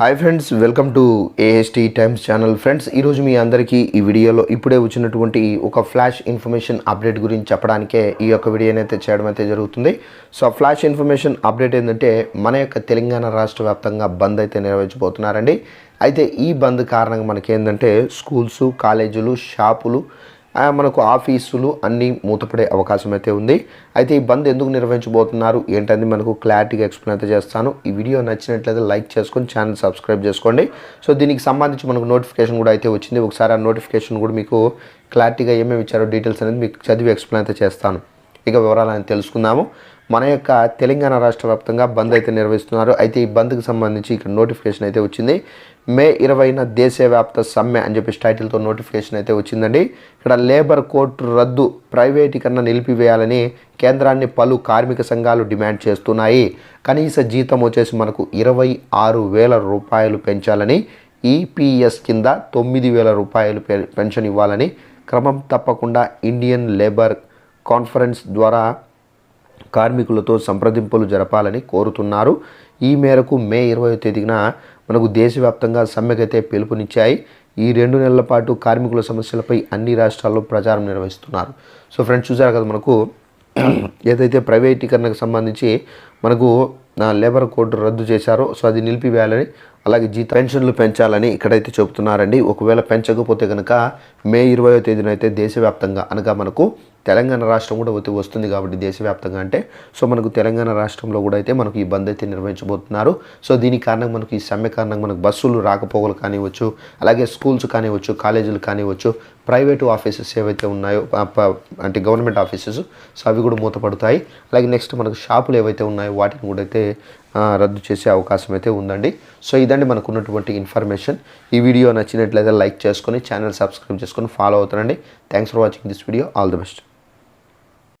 Hi friends welcome to AST Times channel friends ఈరోజు మీ అందరికీ ఈ వీడియోలో ఇప్పుడే వచ్చినటువంటి ఒక ఫ్లాష్ ఇన్ఫర్మేషన్ అప్డేట్ గురించి చెప్పడానికే ఈ యొక్క వీడియోని అయితే చేయడం అయితే జరుగుతుంది. సో ఫ్లాష్ ఇన్ఫర్మేషన్ అప్డేట్ ఏంటంటే మన యొక్క తెలంగాణ రాష్ట్ర వ్యాప్తంగా బంద్ అయితే నిర్వహించబోతున్నారండి. అయితే ఈ బంద్ కారణంగా మనకి ఏంటంటే స్కూల్స్ కాలేజీలు షాపులు మనకు ఆఫీసులు అన్నీ మూతపడే అవకాశం అయితే ఉంది. అయితే ఈ బంద్ ఎందుకు నిర్వహించబోతున్నారు? ఏంటని మనకు క్లారిటీగా ఎక్స్ప్లెయిన్ అయితే చేస్తాను. ఈ వీడియో నచ్చినట్లయితే లైక్ చేసుకొని ఛానల్ సబ్స్క్రైబ్ చేసుకోండి. సో దీనికి సంబంధించి మనకు నోటిఫికేషన్ కూడా అయితే వచ్చింది. ఒకసారి ఆ నోటిఫికేషన్ కూడా మీకు క్లారిటీగా ఏమేమి ఇచ్చారో డీటెయిల్స్ అనేది మీకు చదివి ఎక్స్ప్లెయిన్ అయితే చేస్తాను. ఇక వివరాలు తెలుసుకుందాము. మన యొక్క తెలంగాణ రాష్ట్ర వ్యాప్తంగా బంద్ అయితే నిర్వహిస్తున్నారు. అయితే ఈ బంద్కి సంబంధించి ఇక్కడ నోటిఫికేషన్ అయితే వచ్చింది. మే ఇరవైన దేశవ్యాప్త సమ్మె అని చెప్పేసి టైటిల్తో నోటిఫికేషన్ అయితే వచ్చిందండి. ఇక్కడ లేబర్ కోర్టు రద్దు ప్రైవేటీకరణ నిలిపివేయాలని కేంద్రాన్ని పలు కార్మిక సంఘాలు డిమాండ్ చేస్తున్నాయి. కనీస జీతం వచ్చేసి మనకు ఇరవై ఆరు వేల రూపాయలు పెంచాలని ఈపీఎస్ కింద తొమ్మిది వేల రూపాయలు పె- పెన్షన్ ఇవ్వాలని క్రమం తప్పకుండా ఇండియన్ లేబర్ కాన్ఫరెన్స్ ద్వారా కార్మికులతో సంప్రదింపులు జరపాలని కోరుతున్నారు. ఈ మేరకు మే ఇరవై తేదీన మనకు దేశవ్యాప్తంగా సమ్మెకైతే పిలుపునిచ్చాయి. ఈ రెండు నెలల పాటు కార్మికుల సమస్యలపై అన్ని రాష్ట్రాల్లో ప్రచారం నిర్వహిస్తున్నారు. సో ఫ్రెండ్స్ చూసారు కదా మనకు ఏదైతే ప్రైవేటీకరణకు సంబంధించి మనకు లేబర్ కోడ్ రద్దు చేశారో. సో అది నిలిపివేయాలని అలాగే జీత పెన్షన్లు పెంచాలని ఇక్కడైతే చెబుతున్నారండి. ఒకవేళ పెంచకపోతే కనుక మే ఇరవయో తేదీన అయితే దేశవ్యాప్తంగా అనగా మనకు తెలంగాణ రాష్ట్రం కూడా వస్తుంది కాబట్టి దేశవ్యాప్తంగా అంటే సో మనకు తెలంగాణ రాష్ట్రంలో కూడా అయితే మనకు ఈ బంద్ అయితే నిర్వహించబోతున్నారు. సో దీని కారణంగా మనకు ఈ సమ్మె కారణంగా మనకు బస్సులు రాకపోకలు కానివ్వచ్చు అలాగే స్కూల్స్ కానివ్వచ్చు కాలేజీలు కానివ్వచ్చు ప్రైవేటు ఆఫీసెస్ ఏవైతే ఉన్నాయో అంటే గవర్నమెంట్ ఆఫీసెస్ సో అవి కూడా మూతపడతాయి. అలాగే నెక్స్ట్ మనకు షాపులు ఏవైతే ఉన్నాయో వాటిని కూడా అయితే రద్దు చేసే అవకాశం అయితే ఉందండి. సో ఇదండి మనకు ఉన్నటువంటి ఇన్ఫర్మేషన్ ఈ వీడియో నచ్చినట్లయితే లైక్ చేసుకొని ఛానల్ సబ్స్క్రైబ్ చేసుకొని ఫాలో అవుతానండి thanks for watching this video all the best